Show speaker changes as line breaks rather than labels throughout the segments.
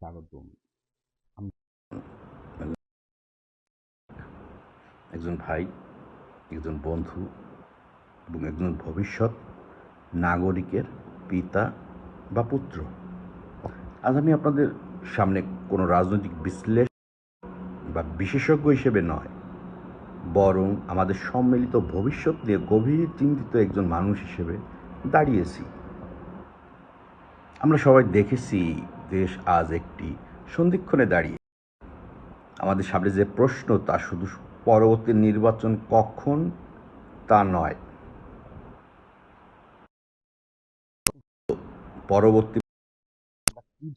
স্বাগতম। একজন ভাই, একজন বন্ধু এবং একজন ভবিষ্যৎ নাগরিকের পিতা বা পুত্র। আজ আমি আপনাদের সামনে কোনো রাজনৈতিক বিশ্লেষণ বা বিশেষজ্ঞ হিসেবে নয়, বরং আমাদের সম্মিলিত ভবিষ্যৎ নিয়ে গভীর চিন্তিত একজন মানুষ হিসেবে দাঁড়িয়েছি। আমরা সবাই দেখেছি দেশ আজ একটি সন্ধিক্ষণে দাঁড়িয়ে। আমাদের সামনে যে প্রশ্ন তা শুধু পরবর্তী নির্বাচন কখন? তা নয়। পরবর্তী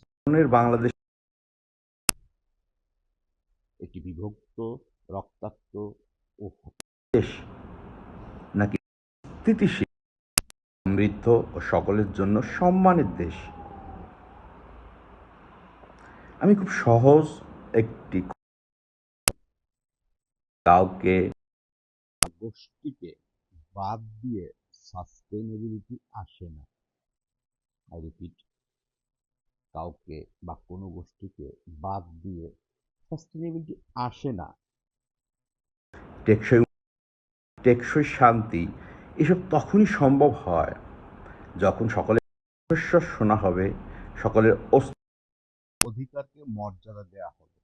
ধরনের বাংলাদেশ একটি বিভক্ত রক্তাক্ত ও দেশ নাকি স্থিতিশীল সমৃদ্ধ ও সকলের জন্য সম্মানের দেশ। আমি খুব সহজ একটি কাউকে গোষ্ঠীকে বাদ দিয়ে সাস্টেনেবিলিটি আসে না। আই রিপিট কাউকে বা কোনো গোষ্ঠীকে বাদ দিয়ে সাস্টেনেবিলিটি আসে না। টেকসই টেকসই শান্তি এসব তখনই সম্ভব হয় যখন সকলের শোনা হবে সকলের অধিকারকে মর্যাদা দেওয়া হবে।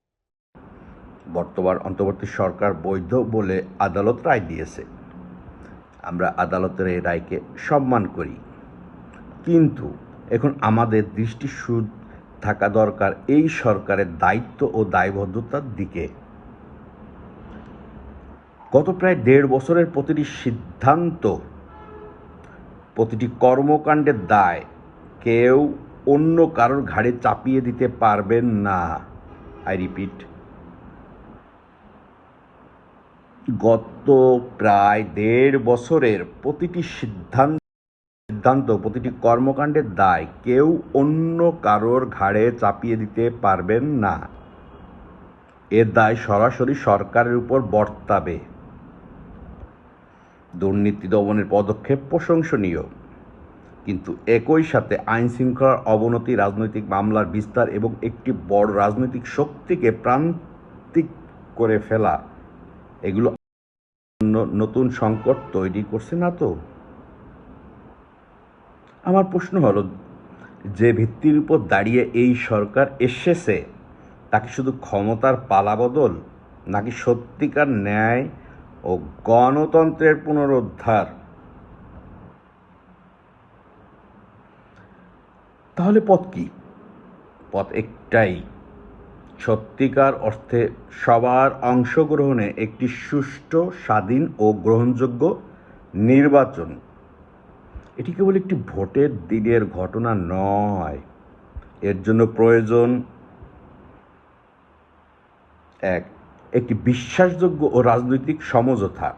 বর্তমান অন্তর্বর্তী সরকার বৈধ বলে আদালত রায় দিয়েছে। আমরা আদালতের এই রায়কে সম্মান করি। কিন্তু এখন আমাদের দৃষ্টি সুদ থাকা দরকার এই সরকারের দায়িত্ব ও দায়বদ্ধতার দিকে। গত প্রায় দেড় বছরের প্রতিটি সিদ্ধান্ত, প্রতিটি কর্মকাণ্ডের দায় কেউ অন্য কারোর ঘাড়ে চাপিয়ে দিতে পারবেন না। আই রিপিট গত প্রায় দেড় বছরের প্রতিটি সিদ্ধান্ত সিদ্ধান্ত, প্রতিটি কর্মকাণ্ডের দায় কেউ অন্য কারোর ঘাড়ে চাপিয়ে দিতে পারবেন না। এর দায় সরাসরি সরকারের উপর বর্তাবে। দুর্নীতি দমনের পদক্ষেপ প্রশংসনীয়। কিন্তু একই সাথে আইন শৃঙ্খলার অবনতি, রাজনৈতিক মামলার বিস্তার এবং একটি বড় রাজনৈতিক শক্তিকে প্রান্তিক করে ফেলা, এগুলো নতুন সংকট তৈরি করছে না তো? আমার প্রশ্ন হলো, যে ভিত্তির উপর দাঁড়িয়ে এই সরকার এসেছে তাকে শুধু ক্ষমতার পালাবদল নাকি সত্যিকার ন্যায় ও গণতন্ত্রের পুনরুদ্ধার? তাহলে পথ কি? পথ একটাই। সত্যিকার অর্থে সবার অংশগ্রহণে একটি সুষ্ঠু, স্বাধীন ও গ্রহণযোগ্য নির্বাচন। এটি কেবল একটি ভোটের দিনের ঘটনা নয়। এর জন্য প্রয়োজন এক, একটি বিশ্বাসযোগ্য ও রাজনৈতিক সমঝোতা।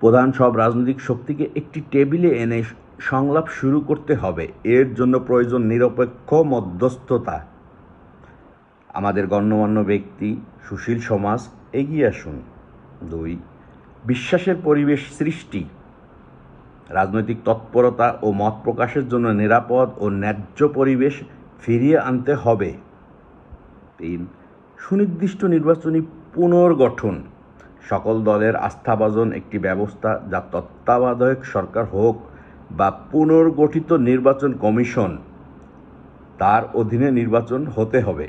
প্রধান সব রাজনৈতিক শক্তিকে একটি টেবিলে এনে সংলাপ শুরু করতে হবে। এর জন্য প্রয়োজন নিরপেক্ষ মধ্যস্থতা। আমাদের গণ্যমান্য ব্যক্তি সুশীল সমাজ এগিয়ে আসুন। দুই, বিশ্বাসের পরিবেশ সৃষ্টি। রাজনৈতিক তৎপরতা ও মত প্রকাশের জন্য নিরাপদ ও ন্যায্য পরিবেশ ফিরিয়ে আনতে হবে। তিন, সুনির্দিষ্ট নির্বাচনী পুনর্গঠন। সকল দলের আস্থাভাজন একটি ব্যবস্থা যা তত্ত্বাবধায়ক সরকার হোক বা পুনর্গঠিত নির্বাচন কমিশন, তার অধীনে নির্বাচন হতে হবে।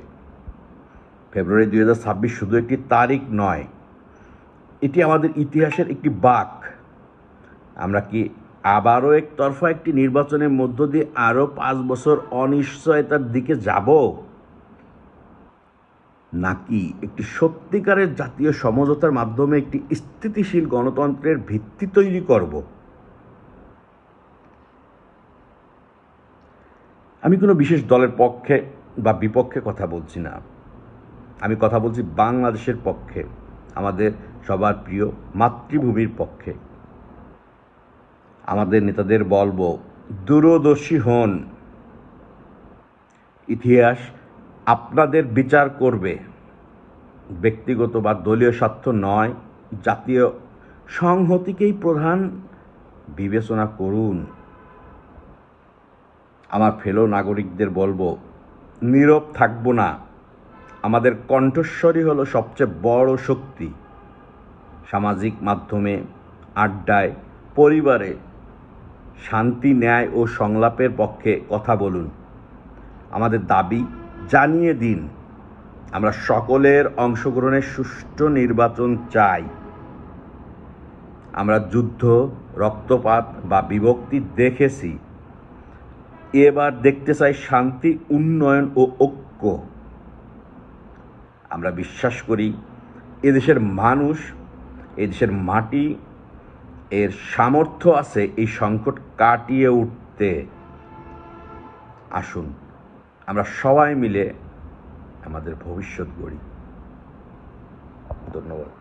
ফেব্রুয়ারি দুই হাজার ছাব্বিশ শুধু একটি তারিখ নয়, এটি আমাদের ইতিহাসের একটি বাক। আমরা কি আবারও একতরফা একটি নির্বাচনের মধ্য দিয়ে আরও পাঁচ বছর অনিশ্চয়তার দিকে যাব? নাকি একটি সত্যিকারের জাতীয় সমঝোতার মাধ্যমে একটি স্থিতিশীল গণতন্ত্রের ভিত্তি তৈরি করব? আমি কোনো বিশেষ দলের পক্ষে বা বিপক্ষে কথা বলছি না। আমি কথা বলছি বাংলাদেশের পক্ষে, আমাদের সবার প্রিয় মাতৃভূমির পক্ষে। আমাদের নেতাদের বলব, দূরদর্শী হন। ইতিহাস আপনাদের বিচার করবে। ব্যক্তিগত বা দলীয় স্বার্থ নয়, জাতীয় সংহতিকেই প্রধান বিবেচনা করুন। আমার ফেলো নাগরিকদের বলব, নীরব থাকব না। আমাদের কণ্ঠস্বরই হলো সবচেয়ে বড় শক্তি। সামাজিক মাধ্যমে, আড্ডায়, পরিবারে শান্তি, ন্যায় ও সংলাপের পক্ষে কথা বলুন। আমাদের দাবি, জানিয়ে দিন। আমরা সকলের অংশগ্রহণের সুষ্ঠু নির্বাচন চাই। আমরা যুদ্ধ, রক্তপাত বা বিভক্তি দেখেছি। এবার দেখতে চাই শান্তি, উন্নয়ন ও ঐক্য। আমরা বিশ্বাস করি, এদেশের মানুষ, এদেশের মাটি, এর সামর্থ্য আছে এই সংকট কাটিয়ে উঠতে। আসুন, আমরা সবাই মিলে আমাদের ভবিষ্যৎ গড়ি। ধন্যবাদ।